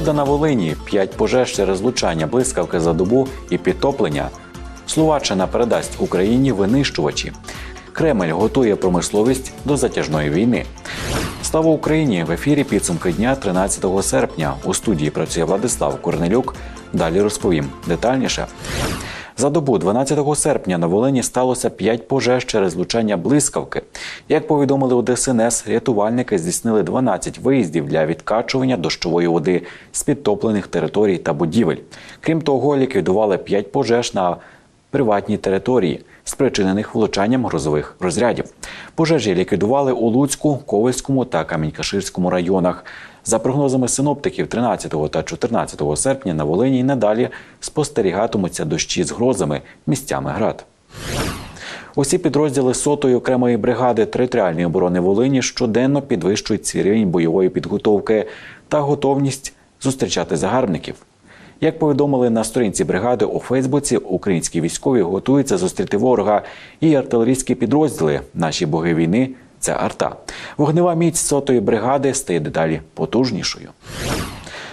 Негода на Волині, п'ять пожеж через лучання блискавки за добу і підтоплення. Словаччина передасть Україні винищувачі. Кремль готує промисловість до затяжної війни. Слава Україні! В ефірі підсумки дня 13 серпня. У студії працює Владислав Корнелюк. Далі розповім детальніше. За добу 12 серпня на Волині сталося 5 пожеж через влучання блискавки. Як повідомили у ДСНС, рятувальники здійснили 12 виїздів для відкачування дощової води з підтоплених територій та будівель. Крім того, ліквідували 5 пожеж на приватній території, спричинених влучанням грозових розрядів. Пожежі ліквідували у Луцьку, Ковальському та Камінь-Каширському районах. За прогнозами синоптиків, 13 та 14 серпня на Волині й надалі спостерігатимуться дощі з грозами місцями град. Усі підрозділи сотої окремої бригади територіальної оборони Волині щоденно підвищують свій рівень бойової підготовки та готовність зустрічати загарбників. Як повідомили на сторінці бригади у Фейсбуці, українські військові готуються зустріти ворога і артилерійські підрозділи. Наші боги війни це арта. Вогнева міць сотої бригади стає дедалі потужнішою.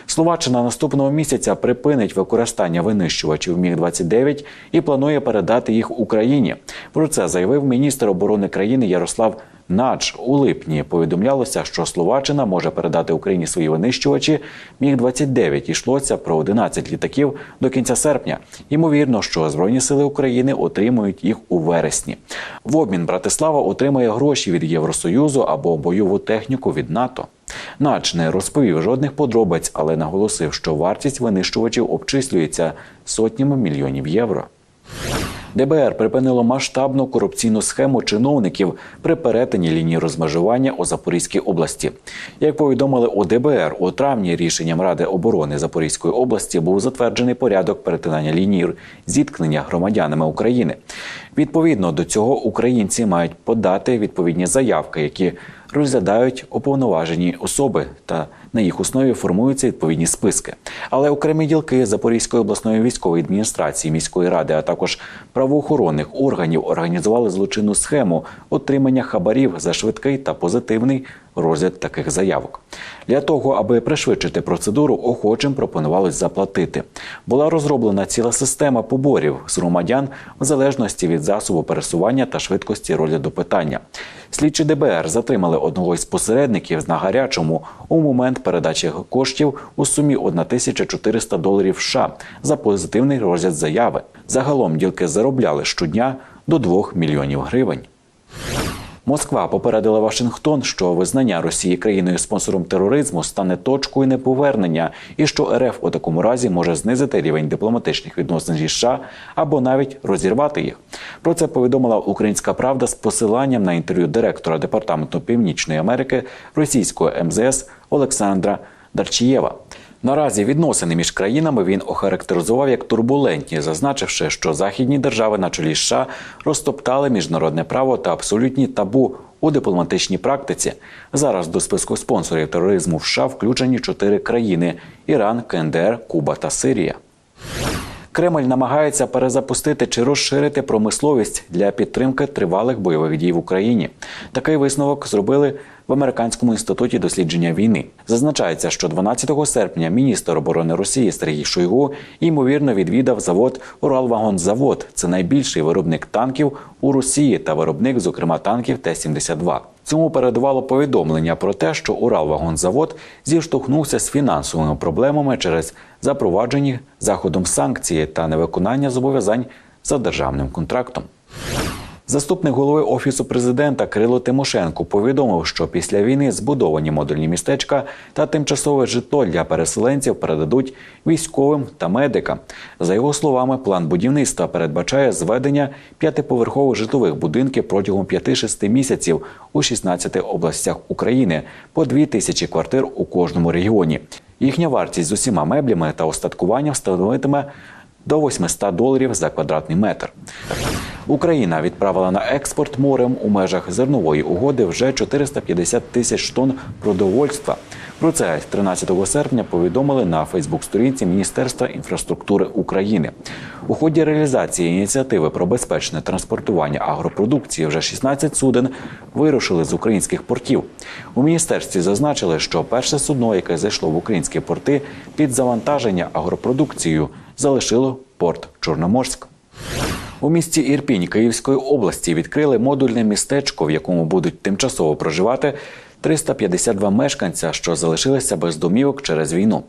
Словаччина наступного місяця припинить використання винищувачів Міг 29 і планує передати їх Україні. Про це заявив міністр оборони країни Ярослав Надж. У липні повідомлялося, що Словаччина може передати Україні свої винищувачі. Міг 29 йшлося про 11 літаків до кінця серпня. Ймовірно, що збройні сили України отримують їх у вересні. В обмін Братислава отримає гроші від Євросоюзу або бойову техніку від НАТО. Нач не розповів жодних подробиць, але наголосив, що вартість винищувачів обчислюється сотнями мільйонів євро. ДБР припинило масштабну корупційну схему чиновників при перетині лінії розмежування у Запорізькій області. Як повідомили у ДБР, у травні рішенням Ради оборони Запорізької області був затверджений порядок перетинання лінії зіткнення громадянами України. Відповідно до цього українці мають подати відповідні заявки, які розглядають уповноважені особи та на їх основі формуються відповідні списки. Але окремі ділки Запорізької обласної військової адміністрації міської ради, а також правоохоронних органів організували злочинну схему отримання хабарів за швидкий та позитивний розгляд таких заявок. Для того, аби пришвидшити процедуру, охочим пропонувалось заплатити. Була розроблена ціла система поборів з громадян в залежності від засобу пересування та швидкості розгляду питання. Слідчі ДБР затримали одного із посередників на гарячому у момент передачі коштів у сумі 1400 доларів США за позитивний розгляд заяви. Загалом ділки заробляли щодня до 2 мільйонів гривень. Москва попередила Вашингтон, що визнання Росії країною спонсором тероризму стане точкою неповернення, і що РФ у такому разі може знизити рівень дипломатичних відносин зі США або навіть розірвати їх. Про це повідомила Українська Правда з посиланням на інтерв'ю директора департаменту Північної Америки російського МЗС Олександра Дарчієва. Наразі відносини між країнами він охарактеризував як турбулентні, зазначивши, що західні держави на чолі США розтоптали міжнародне право та абсолютні табу у дипломатичній практиці. Зараз до списку спонсорів тероризму в США включені чотири країни: Іран, КНДР, Куба та Сирія. Кремль намагається перезапустити чи розширити промисловість для підтримки тривалих бойових дій в Україні. Такий висновок зробили в американському інституті дослідження війни. Зазначається, що 12 серпня міністр оборони Росії Сергій Шойгу ймовірно відвідав завод Уралвагонзавод. Це найбільший виробник танків у Росії та виробник, зокрема, танків Т-72. Цьому передувало повідомлення про те, що Уралвагонзавод зіштовхнувся з фінансовими проблемами через запроваджені заходом санкції та невиконання зобов'язань за державним контрактом. Заступник голови офісу президента Кирило Тимошенко повідомив, що після війни збудовані модульні містечка та тимчасове житло для переселенців передадуть військовим та медикам. За його словами, план будівництва передбачає зведення п'ятиповерхових житлових будинків протягом 5-6 місяців у 16 областях України по 2 тисячі квартир у кожному регіоні. Їхня вартість з усіма меблями та остаткуванням становитиме до 800 доларів за квадратний метр. Україна відправила на експорт морем у межах зернової угоди вже 450 тисяч тонн продовольства. Про це 13 серпня повідомили на Фейсбук-сторінці Міністерства інфраструктури України. У ході реалізації ініціативи про безпечне транспортування агропродукції вже 16 суден вирушили з українських портів. У міністерстві зазначили, що перше судно, яке зайшло в українські порти під завантаження агропродукцією, залишило порт Чорноморськ. У місті Ірпінь Київської області відкрили модульне містечко, в якому будуть тимчасово проживати 352 мешканця, що залишилися без домівок через війну.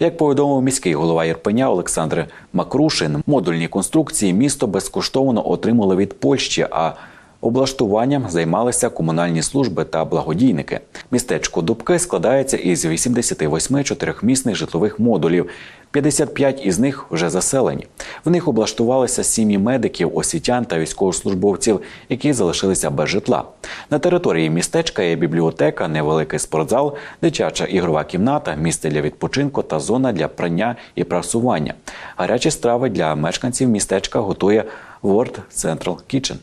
Як повідомив міський голова Ірпеня Олександр Макрушин, модульні конструкції місто безкоштовно отримало від Польщі. а Облаштуванням займалися комунальні служби та благодійники. Містечко Дубки складається із 88 чотирьохмісних житлових модулів. 55 із них вже заселені. В них облаштувалися сім'ї медиків, освітян та військовослужбовців, які залишилися без житла. На території містечка є бібліотека, невеликий спортзал, дитяча ігрова кімната, місце для відпочинку та зона для прання і прасування. Гарячі страви для мешканців містечка готує World Central Kitchen.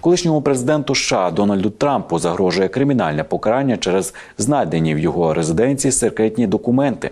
Колишньому президенту США Дональду Трампу загрожує кримінальне покарання через знайдені в його резиденції секретні документи.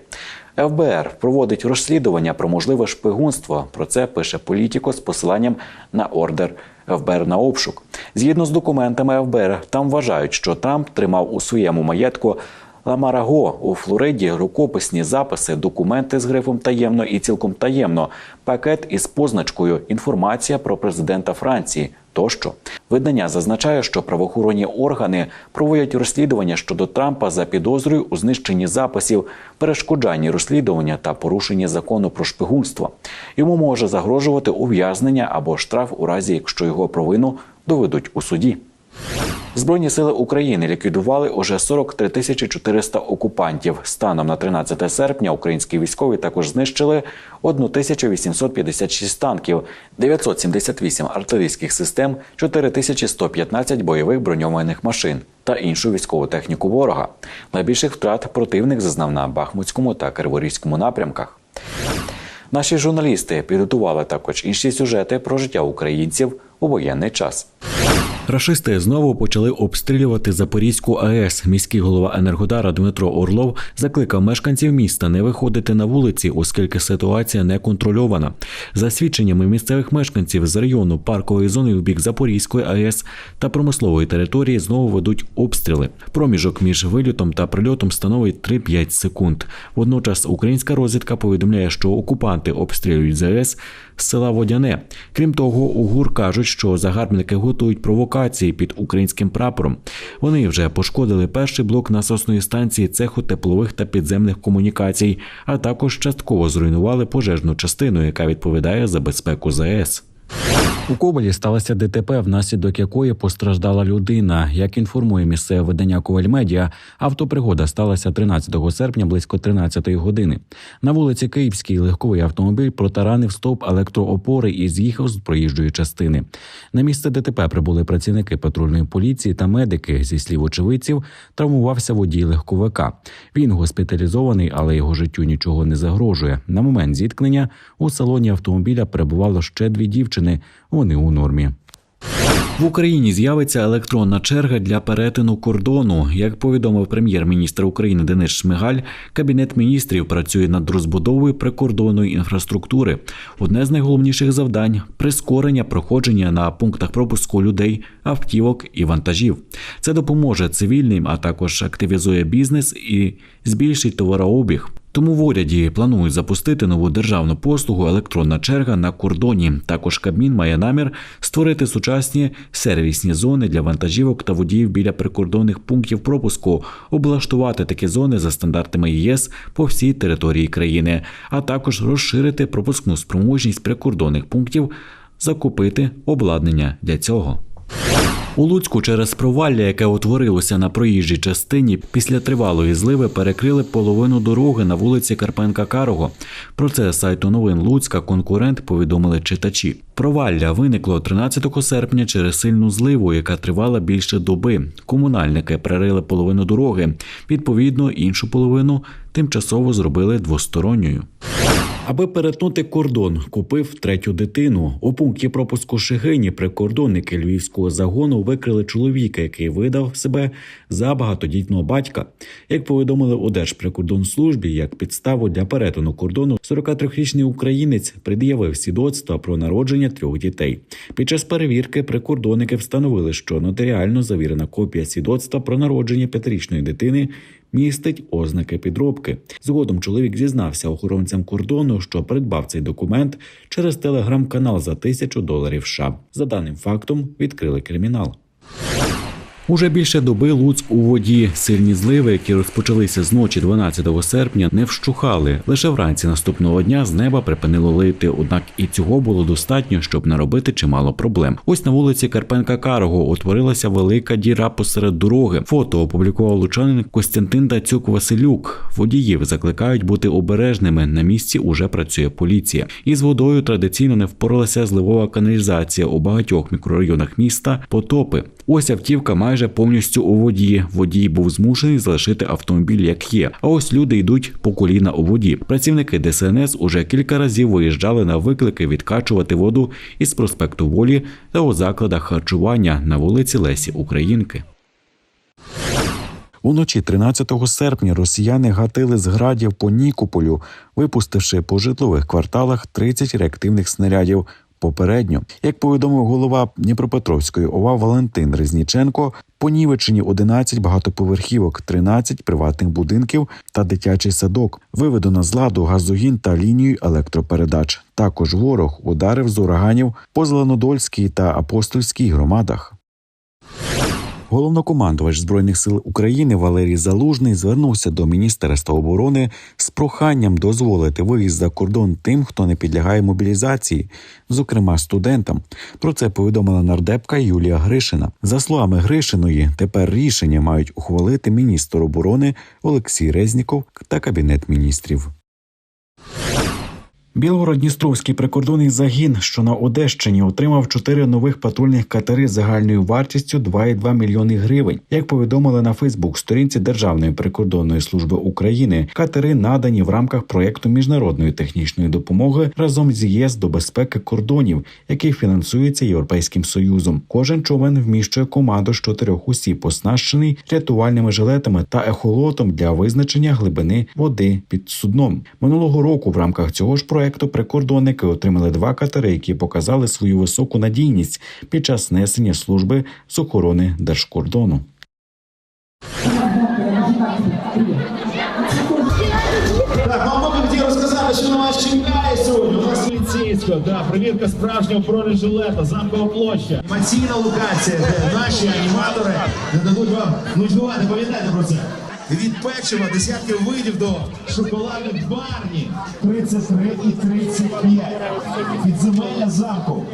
ФБР проводить розслідування про можливе шпигунство. Про це пише політико з посиланням на ордер ФБР на обшук. Згідно з документами ФБР, там вважають, що Трамп тримав у своєму маєтку Ламараго у Флориді рукописні записи, документи з грифом таємно і цілком таємно, пакет із позначкою Інформація про президента Франції. Тощо видання зазначає, що правоохоронні органи проводять розслідування щодо Трампа за підозрою у знищенні записів, перешкоджанні розслідування та порушенні закону про шпигунство. Йому може загрожувати ув'язнення або штраф у разі, якщо його провину доведуть у суді. Збройні сили України ліквідували уже 43 тисячі 400 окупантів. Станом на 13 серпня українські військові також знищили 1856 танків, 978 артилерійських систем, 4115 бойових броньованих машин та іншу військову техніку ворога. Найбільших втрат противник зазнав на Бахмутському та Криворізькому напрямках. Наші журналісти підготували також інші сюжети про життя українців у воєнний час. Рашисти знову почали обстрілювати Запорізьку АЕС. Міський голова Енергодара Дмитро Орлов закликав мешканців міста не виходити на вулиці, оскільки ситуація не контрольована. За свідченнями місцевих мешканців з району паркової зони в бік Запорізької АЕС та промислової території знову ведуть обстріли. Проміжок між вильотом та прильотом становить 3-5 секунд. Водночас українська розвідка повідомляє, що окупанти обстрілюють ЗАЕС з села Водяне. Крім того, у ГУР кажуть, що загарбники готують провокації під українським прапором. Вони вже пошкодили перший блок насосної станції цеху теплових та підземних комунікацій, а також частково зруйнували пожежну частину, яка відповідає за безпеку ЗАЕС. У Коболі сталося ДТП, внаслідок якої постраждала людина. Як інформує місцеве видання Коваль Медіа, автопригода сталася 13 серпня близько 13 години. На вулиці Київській легковий автомобіль протаранив стовп електроопори і з'їхав з проїжджої частини. На місце ДТП прибули працівники патрульної поліції та медики. Зі слів очевидців, травмувався водій легковика. Він госпіталізований, але його життю нічого не загрожує. На момент зіткнення у салоні автомобіля перебувало ще дві дівчини. Вони у нормі. В Україні з'явиться електронна черга для перетину кордону. Як повідомив прем'єр-міністр України Денис Шмигаль, кабінет міністрів працює над розбудовою прикордонної інфраструктури. Одне з найголовніших завдань прискорення проходження на пунктах пропуску людей, автівок і вантажів. Це допоможе цивільним, а також активізує бізнес і збільшить товарообіг. Тому в уряді планують запустити нову державну послугу електронна черга на кордоні. Також Кабмін має намір створити сучасні сервісні зони для вантажівок та водіїв біля прикордонних пунктів пропуску, облаштувати такі зони за стандартами ЄС по всій території країни, а також розширити пропускну спроможність прикордонних пунктів, закупити обладнання для цього. У Луцьку через провалля, яке утворилося на проїжджій частині, після тривалої зливи перекрили половину дороги на вулиці Карпенка Карого. Про це сайту новин Луцька конкурент повідомили читачі. Провалля виникло 13 серпня через сильну зливу, яка тривала більше доби. Комунальники перерили половину дороги. Відповідно, іншу половину тимчасово зробили двосторонньою. Аби перетнути кордон, купив третю дитину. У пункті пропуску Шигині прикордонники львівського загону викрили чоловіка, який видав себе за багатодітного батька. Як повідомили у Держприкордонслужбі, як підставу для перетину кордону 43-річний українець пред'явив свідоцтва про народження трьох дітей. Під час перевірки прикордонники встановили, що нотаріально завірена копія свідоцтва про народження п'ятирічної дитини містить ознаки підробки. Згодом чоловік зізнався охоронцям кордону, що придбав цей документ через телеграм-канал за тисячу доларів. США. За даним фактом відкрили кримінал. Уже більше доби Луцьк у воді. Сильні зливи, які розпочалися з ночі 12 серпня, не вщухали. Лише вранці наступного дня з неба припинило лити. Однак і цього було достатньо, щоб наробити чимало проблем. Ось на вулиці Карпенка Карого утворилася велика діра посеред дороги. Фото опублікував лучанин Костянтин Дацюк Василюк. Водіїв закликають бути обережними. На місці уже працює поліція. Із водою традиційно не впоралася зливова каналізація у багатьох мікрорайонах міста. Потопи. Ось автівка майже повністю у воді. Водій був змушений залишити автомобіль як є. А ось люди йдуть по коліна у воді. Працівники ДСНС уже кілька разів виїжджали на виклики відкачувати воду із проспекту Волі та у закладах харчування на вулиці Лесі Українки. Уночі 13 серпня росіяни гатили з градів по Нікополю, випустивши по житлових кварталах 30 реактивних снарядів. Попередньо, як повідомив голова Дніпропетровської ОВА Валентин Резніченко, понівечені 11 багатоповерхівок, 13 приватних будинків та дитячий садок. Виведено з ладу газогін та лінію електропередач. Також ворог ударив з ураганів по Зеленодольській та Апостольській громадах. Головнокомандувач збройних сил України Валерій Залужний звернувся до Міністерства оборони з проханням дозволити виїзд за кордон тим, хто не підлягає мобілізації, зокрема студентам. Про це повідомила нардепка Юлія Гришина. За словами Гришиної, тепер рішення мають ухвалити міністр оборони Олексій Резніков та кабінет міністрів. Білгород-Дністровський прикордонний загін, що на Одещині, отримав чотири нових патрульних катери загальною вартістю 2,2 мільйони гривень. Як повідомили на Фейсбук-сторінці Державної прикордонної служби України, катери надані в рамках проєкту міжнародної технічної допомоги разом з ЄС до безпеки кордонів, який фінансується Європейським Союзом. Кожен човен вміщує команду з чотирьох осіб, оснащений рятувальними жилетами та ехолотом для визначення глибини води під судном. Минулого року в рамках цього ж проєкту проекту прикордонники отримали два катери, які показали свою високу надійність під час несення служби з охорони держкордону. Так, вам хотів розказати, що на вас чекає сьогодні. У нас да, перевірка справжнього бронежилета, замкова площа. Анімаційна локація, де наші аніматори дадуть вам нудьгувати, пам'ятайте про це. Від печива десятки видів до шоколадних барні. 33 і 35. Підземелля замку.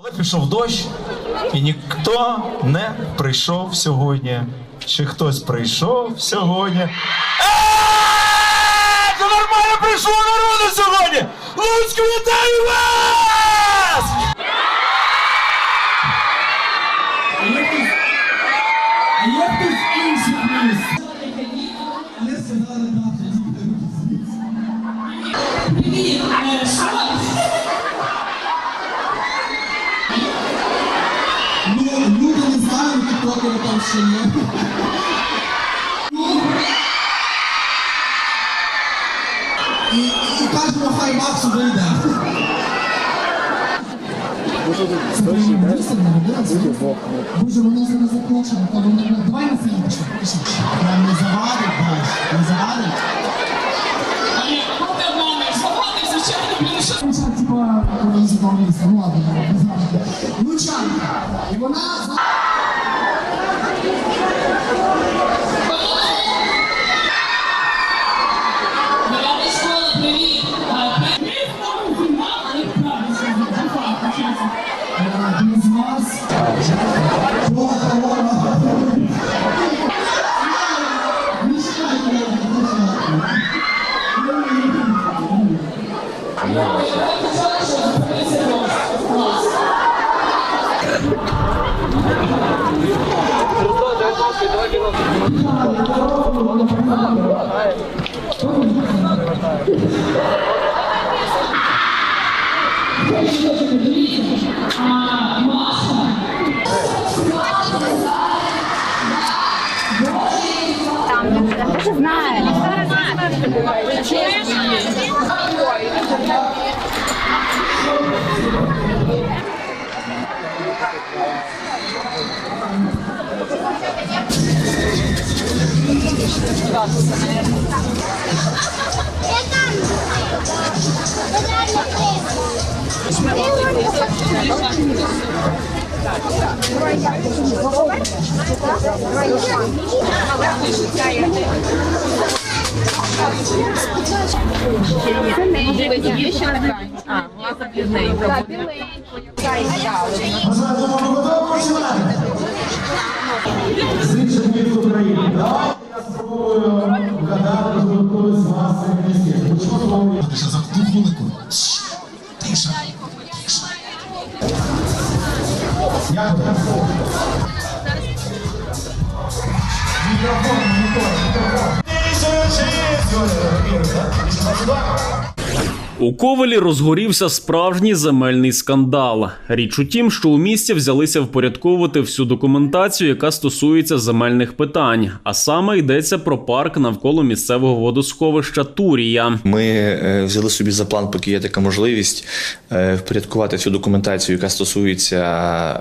Але пішов дощ, і ніхто не прийшов сьогодні. Чи хтось прийшов сьогодні? Е, нормально прийшло народу сьогодні! Луцьк, вітаю вас! Дійсно молодець. Боже, вони зараз то та вони давай на фільм пішли. Прям не завадить, бач, не завадить. Лучан, типа, ну ладно, не знаю. Лучанка. І вона... Клас. Бажаю вам готові починати. З інших міст України. Давайте я спробую вгадати, хто хтось з вас це місце. Почну з вами. Тиша, за ту хвилинку. Шш, Тиша. Тиша. Як ви? Мікрофон, монітор, мікрофон. У Ковелі розгорівся справжній земельний скандал. Річ у тім, що у місті взялися впорядковувати всю документацію, яка стосується земельних питань. А саме йдеться про парк навколо місцевого водосховища Турія. Ми е, взяли собі за план, поки є така можливість, е, впорядкувати всю документацію, яка стосується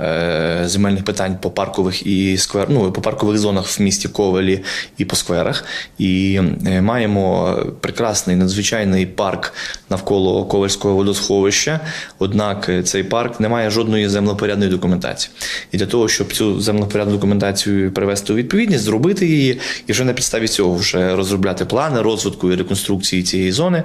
е, земельних питань по паркових і сквер, ну, по паркових зонах в місті Ковелі і по скверах. І маємо прекрасний надзвичайний парк навколо Ковельського водосховища. Однак е, цей парк не має жодної землопорядної документації. І для того, щоб цю землопорядну документацію привести у відповідність, зробити її і вже на підставі цього вже розробляти плани розвитку і реконструкції цієї зони,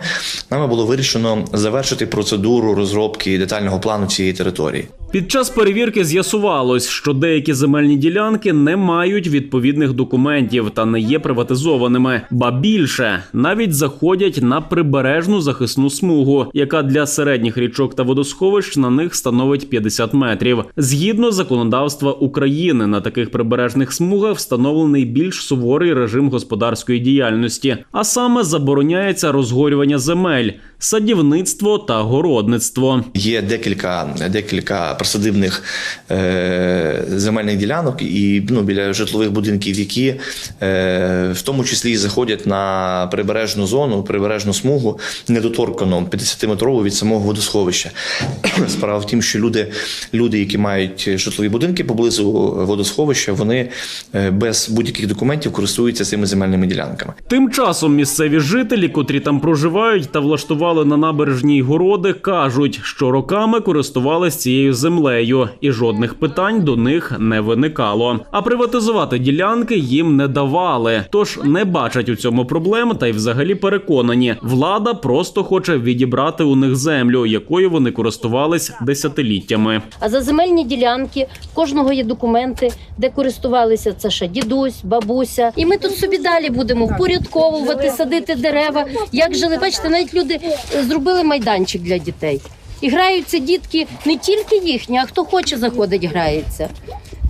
нами було вирішено завершити процедуру розробки детального плану цієї території. Під час перевірки з'ясувалось, що деякі земельні ділянки не мають відповідних документів та не є приватизованими. Ба більше навіть заходять на прибережну захисну смугу, яка для середніх річок та водосховищ на них становить 50 метрів. Згідно законодавства України, на таких прибережних смугах встановлений більш суворий режим господарської діяльності, а саме забороняється розгорювання земель, садівництво та городництво. Є декілька, декілька присадибних е, земельних ділянок і ну, біля житлових будинків, які е, в тому числі заходять на прибережну зону, прибережну смугу, недоторкану 50-метрову від самого водосховища. Справа в тім, що люди, люди, які мають житлові будинки поблизу водосховища, вони е, без будь-яких документів користуються цими земельними ділянками. Тим часом місцеві жителі, котрі там проживають та влаштували на набережній городи, кажуть, що роками користувались цією землею, і жодних питань до них не виникало. А приватизувати ділянки їм не давали, тож не бачать у цьому проблем та й взагалі переконані, влада просто хоче відібрати у них землю, якою вони користувались десятиліттями. А за земельні ділянки в кожного є документи, де користувалися це ще дідусь, бабуся. І ми тут собі далі будемо впорядковувати, садити дерева. Як жили, бачите, навіть люди е, зробили майданчик для дітей. І граються дітки не тільки їхні, а хто хоче заходить, грається.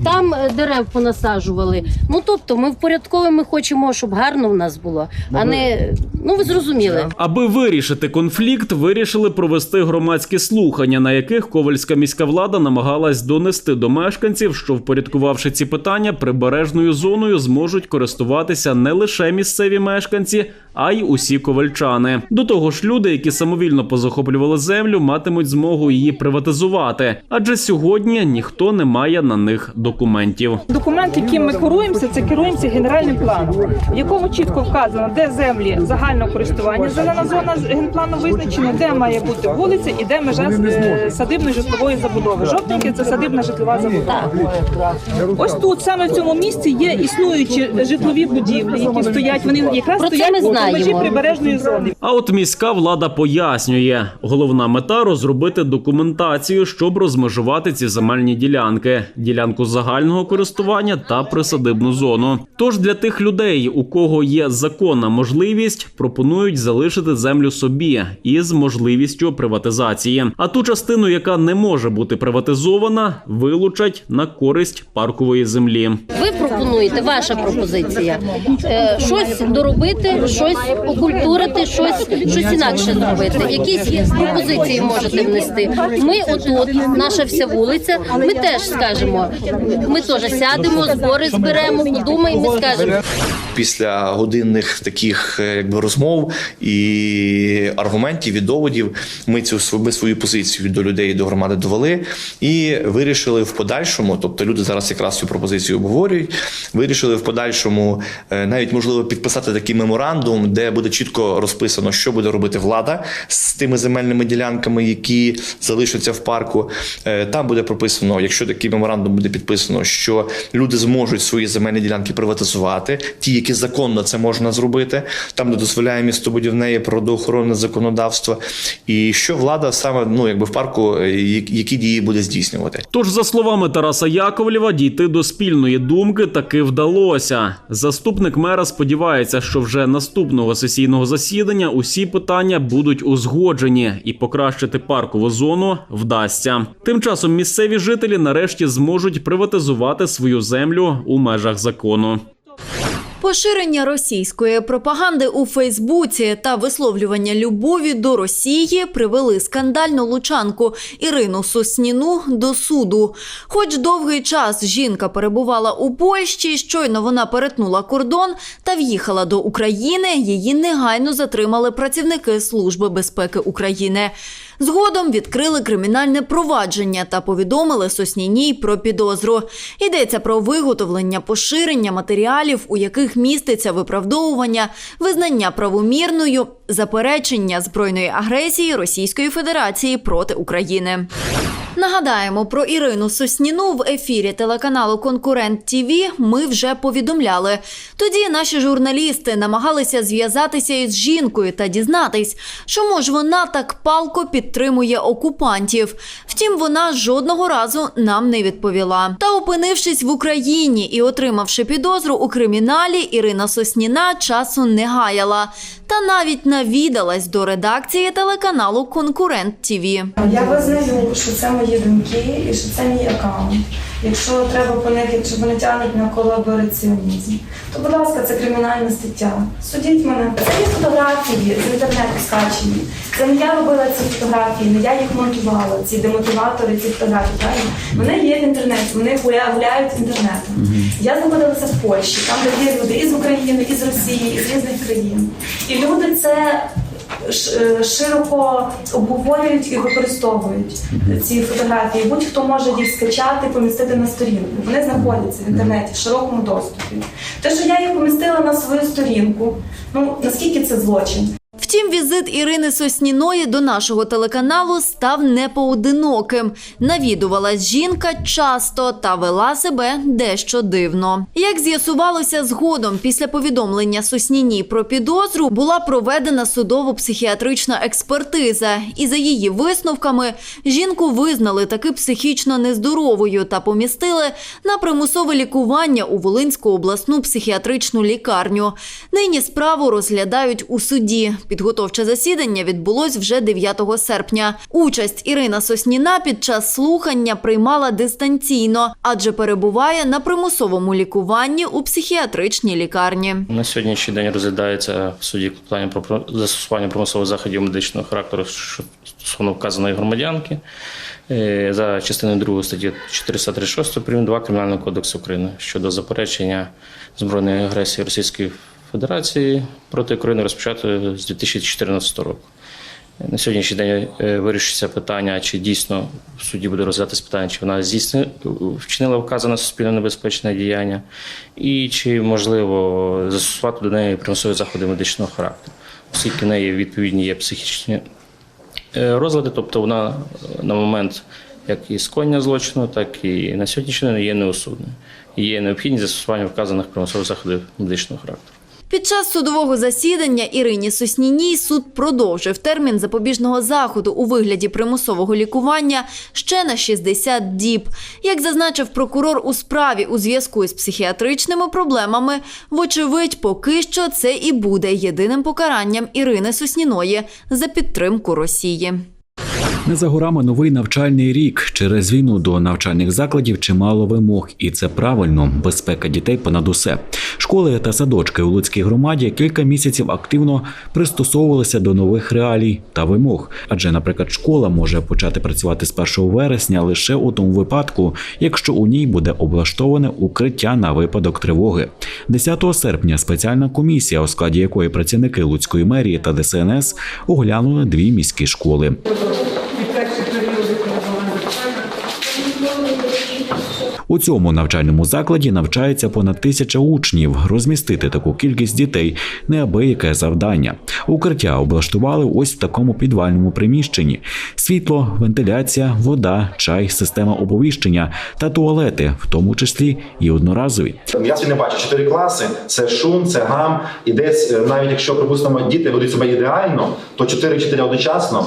Там е, дерев понасаджували. Ну тобто, ми впорядковуємо, ми хочемо, щоб гарно в нас було, а не ну ви зрозуміли. Аби вирішити конфлікт, вирішили провести громадські слухання, на яких ковальська міська влада намагалась донести до мешканців, що впорядкувавши ці питання, прибережною зоною зможуть користуватися не лише місцеві мешканці, а й усі ковальчани. До того ж, люди, які самовільно позахоплювали землю, матимуть змогу її приватизувати, адже сьогодні ніхто не має на них документів. Документ, яким ми керуємося, це керуємося генеральним планом, в якому чітко вказано, де землі загального користування, зелена зона генплану визначена, де має бути вулиця і де межа е, садибної житлової забудови. Жовтеньке це садибна житлова забудова. Ось тут саме в цьому місці є існуючі житлові будівлі, які стоять. Вони якраз Про стоять ми межі прибережної зони. А от міська влада пояснює, головна мета розробити документацію, щоб розмежувати ці земельні ділянки: ділянку загального користування та присадибну зону. Тож для тих людей, у кого є законна можливість, пропонують залишити землю собі із можливістю приватизації. А ту частину, яка не може бути приватизована, вилучать на користь паркової землі. Ви пропонуєте, ваша пропозиція, е, щось доробити, щось окультурити, щось, щось інакше зробити. Якісь пропозиції можете внести. Ми отут, наша вся вулиця, ми теж скажемо, ми теж сядемо, збори зберемо, подумаємо, і скажемо. Після годинних таких е, якби розмов і аргументів і доводів ми цю ми свою позицію до людей до громади довели і вирішили в подальшому, тобто люди зараз якраз цю пропозицію обговорюють. Вирішили в подальшому е, навіть можливо підписати такий меморандум, де буде чітко розписано, що буде робити влада з тими земельними ділянками, які залишаться в парку. Е, Там буде прописано, якщо такий меморандум буде підписано, що люди зможуть свої земельні ділянки приватизувати, ті, які законно це можна зробити. Там не дозволяє містобудівне і природоохоронне законодавство. І що влада саме ну якби в парку, е, які дії буде здійснювати. Тож, за словами Тараса Яковлєва, дійти до спільної думки таки вдалося. Заступник мера сподівається, що вже наступного сесійного засідання усі питання будуть узгоджені і покращити паркову зону вдасться. Тим часом місцеві жителі нарешті зможуть приватизувати свою землю у межах закону. Поширення російської пропаганди у Фейсбуці та висловлювання любові до Росії привели скандальну лучанку Ірину Сосніну до суду. Хоч довгий час жінка перебувала у Польщі, щойно вона перетнула кордон та в'їхала до України. Її негайно затримали працівники Служби безпеки України. Згодом відкрили кримінальне провадження та повідомили Сосніній про підозру. Йдеться про виготовлення поширення матеріалів, у яких міститься виправдовування, визнання правомірною, заперечення збройної агресії Російської Федерації проти України. Нагадаємо про Ірину Сосніну в ефірі телеканалу Конкурент ТІВІ Ми вже повідомляли. Тоді наші журналісти намагалися зв'язатися із жінкою та дізнатись, чому ж вона так палко підтримує окупантів. Втім, вона жодного разу нам не відповіла. Та опинившись в Україні і отримавши підозру у криміналі, Ірина Сосніна часу не гаяла та навіть навідалась до редакції телеканалу Конкурент ТІВІ. Я визнаю, що це мої думки і що це мій аккаунт. Якщо треба по них, якщо вони тягнуть на колабораціонізм, то будь ласка, це кримінальна стаття. Судіть мене. Це є фотографії з інтернету скачені. Це не я робила ці фотографії, не я їх монтувала, ці демотиватори, ці фотографії. Правильно? Вони є в інтернеті, вони гуля- гуляють інтернетом. Я знаходилася в Польщі, там де є люди із України, із Росії, із різних країн. І люди це широко обговорюють і використовують ці фотографії. Будь-хто може їх скачати, помістити на сторінку. Вони знаходяться в інтернеті в широкому доступі. Те, що я їх помістила на свою сторінку, ну наскільки це злочин? Втім, візит Ірини Сосніної до нашого телеканалу став непоодиноким. Навідувалась жінка часто та вела себе дещо дивно. Як з'ясувалося згодом, після повідомлення Сосніній про підозру була проведена судово-психіатрична експертиза, і за її висновками жінку визнали таки психічно нездоровою та помістили на примусове лікування у Волинську обласну психіатричну лікарню. Нині справу розглядають у суді. Підготовче засідання відбулось вже 9 серпня. Участь Ірина Сосніна під час слухання приймала дистанційно, адже перебуває на примусовому лікуванні у психіатричній лікарні. На сьогоднішній день розглядається в суді клопотання про застосування примусових заходів медичного характеру стосовно вказаної громадянки е, за частиною 2 статті 436 прим. 2 Кримінального кодексу України щодо заперечення збройної агресії Російської Федерації проти України розпочато з 2014 року. На сьогоднішній день е, вирішується питання, чи дійсно в суді буде розглядатися питання, чи вона здійснила вчинила вказане суспільно небезпечне діяння, і чи можливо застосувати до неї примусові заходи медичного характеру, оскільки в неї відповідні є психічні е, розлади, тобто вона на момент як і скоєння злочину, так і на сьогоднішній день є неосудною. Є необхідність застосування вказаних примусових заходів медичного характеру. Під час судового засідання Ірині Сосніній суд продовжив термін запобіжного заходу у вигляді примусового лікування ще на 60 діб. Як зазначив прокурор у справі у зв'язку із психіатричними проблемами, вочевидь, поки що це і буде єдиним покаранням Ірини Сосніної за підтримку Росії. Не за горами новий навчальний рік. Через війну до навчальних закладів чимало вимог, і це правильно. Безпека дітей понад усе. Школи та садочки у Луцькій громаді кілька місяців активно пристосовувалися до нових реалій та вимог. Адже, наприклад, школа може почати працювати з 1 вересня лише у тому випадку, якщо у ній буде облаштоване укриття на випадок тривоги. 10 серпня спеціальна комісія, у складі якої працівники Луцької мерії та ДСНС оглянули дві міські школи. У цьому навчальному закладі навчається понад тисяча учнів. Розмістити таку кількість дітей неабияке завдання. Укриття облаштували ось в такому підвальному приміщенні: світло, вентиляція, вода, чай, система оповіщення та туалети, в тому числі і одноразові. Я сьогодні бачу чотири класи: це шум, це гам. І десь е, навіть якщо припустимо діти ведуть себе ідеально, то чотири вчителя одночасно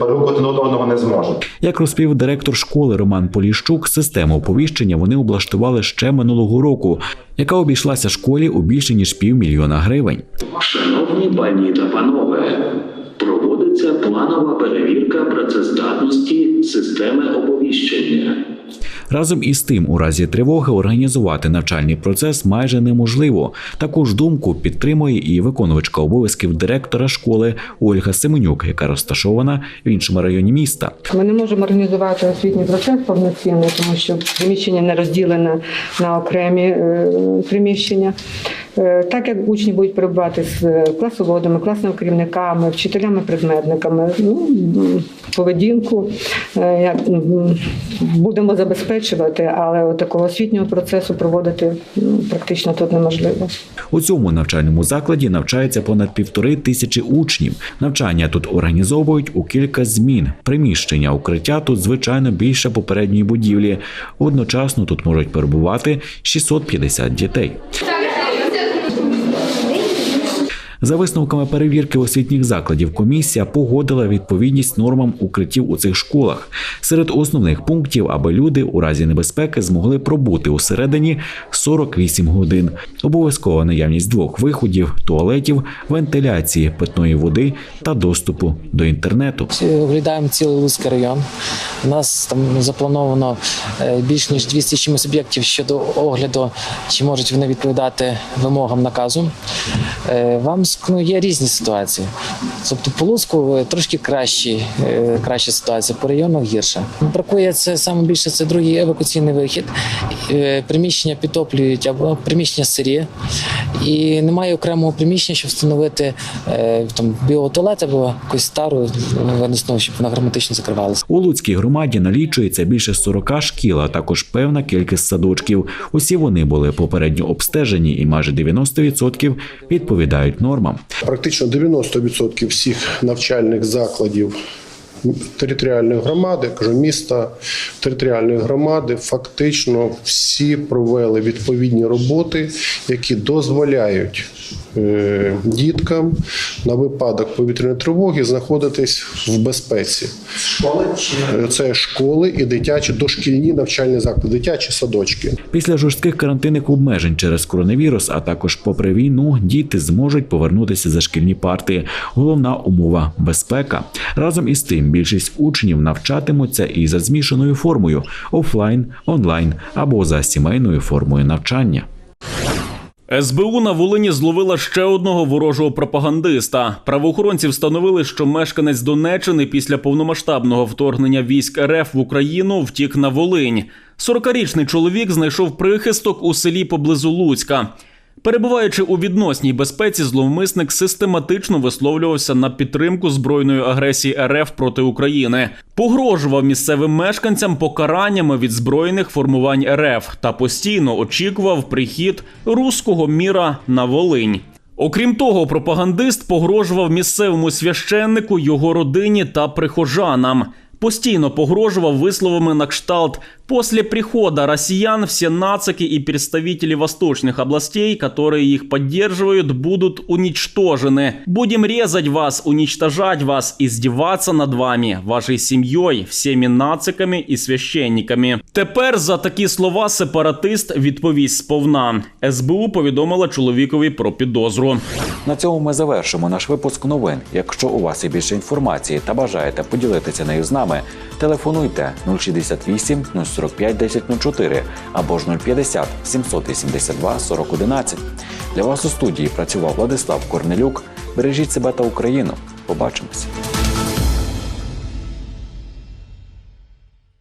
перегукувати до одного не зможуть. Як розповів директор школи Роман Поліщук, систему оповіщення вони облаштували ще минулого року, яка обійшлася школі у більше ніж півмільйона гривень. Шановні пані та панове, проводиться планова перевірка працездатності системи оповіщення. Разом із тим, у разі тривоги організувати навчальний процес майже неможливо. Таку ж думку підтримує і виконувачка обов'язків директора школи Ольга Семенюк, яка розташована в іншому районі міста. Ми не можемо організувати освітній процес повноцінний, тому що приміщення не розділене на окремі е, приміщення. Е, Так як учні будуть перебувати з е, класоводами, класними керівниками, вчителями, предметниками, ну, поведінку е, як, будемо забезпечувати, але такого освітнього процесу проводити ну, практично тут неможливо. У цьому навчальному закладі навчається понад півтори тисячі учнів. Навчання тут організовують у кілька змін. Приміщення укриття тут звичайно більше попередньої будівлі. Одночасно тут можуть перебувати 650 дітей. За висновками перевірки освітніх закладів, комісія погодила відповідність нормам укриттів у цих школах. Серед основних пунктів, аби люди у разі небезпеки змогли пробути усередині 48 годин. Обов'язкова наявність двох виходів, туалетів, вентиляції, питної води та доступу до інтернету. Оглядаємо цілий Луцький район. У нас там заплановано е, більш ніж 200 чимось об'єктів щодо огляду, чи можуть вони відповідати вимогам наказу. Е, Вам ну, є різні ситуації. Тобто по Луцьку е, трошки кращі, е, краща ситуація, по районах гірше. Бракує це саме більше це другий евакуаційний вихід. Е, Приміщення підтоплюють або приміщення сирі. І немає окремого приміщення, щоб встановити там біотуалет або якусь стару виносну, щоб вона герметично закривалася. У Луцькій громаді налічується більше 40 шкіл, а також певна кількість садочків. Усі вони були попередньо обстежені, і майже 90% відповідають нормам. Практично 90% всіх навчальних закладів територіальної громади, кажу міста територіальної громади, фактично всі провели відповідні роботи, які дозволяють діткам на випадок повітряної тривоги знаходитись в безпеці. Е, Це школи і дитячі дошкільні навчальні заклади, дитячі садочки. Після жорстких карантинних обмежень через коронавірус, а також попри війну, діти зможуть повернутися за шкільні парти. Головна умова безпека. Разом із тим, більшість учнів навчатимуться і за змішаною формою офлайн, онлайн або за сімейною формою навчання. СБУ на Волині зловила ще одного ворожого пропагандиста. Правоохоронці встановили, що мешканець Донеччини після повномасштабного вторгнення військ РФ в Україну втік на Волинь. 40-річний чоловік знайшов прихисток у селі поблизу Луцька. Перебуваючи у відносній безпеці, зловмисник систематично висловлювався на підтримку збройної агресії РФ проти України, погрожував місцевим мешканцям покараннями від збройних формувань РФ та постійно очікував прихід руського міра на Волинь. Окрім того, пропагандист погрожував місцевому священнику, його родині та прихожанам. Постійно погрожував висловами на кшталт После прихода россиян все нацики и представители восточных областей, которые их поддерживают, будут уничтожены. Будем резать вас, уничтожать вас, издеваться над вами, вашей семьей, всеми нациками і священниками. Тепер за такі слова сепаратист відповість сповна. СБУ повідомила чоловікові про підозру. На цьому ми завершимо наш випуск новин. Якщо у вас є більше інформації та бажаєте поділитися нею з нами, телефонуйте 068 045 1004 або ж 050 782 4011. Для вас у студії працював Владислав Корнелюк. Бережіть себе та Україну. Побачимося.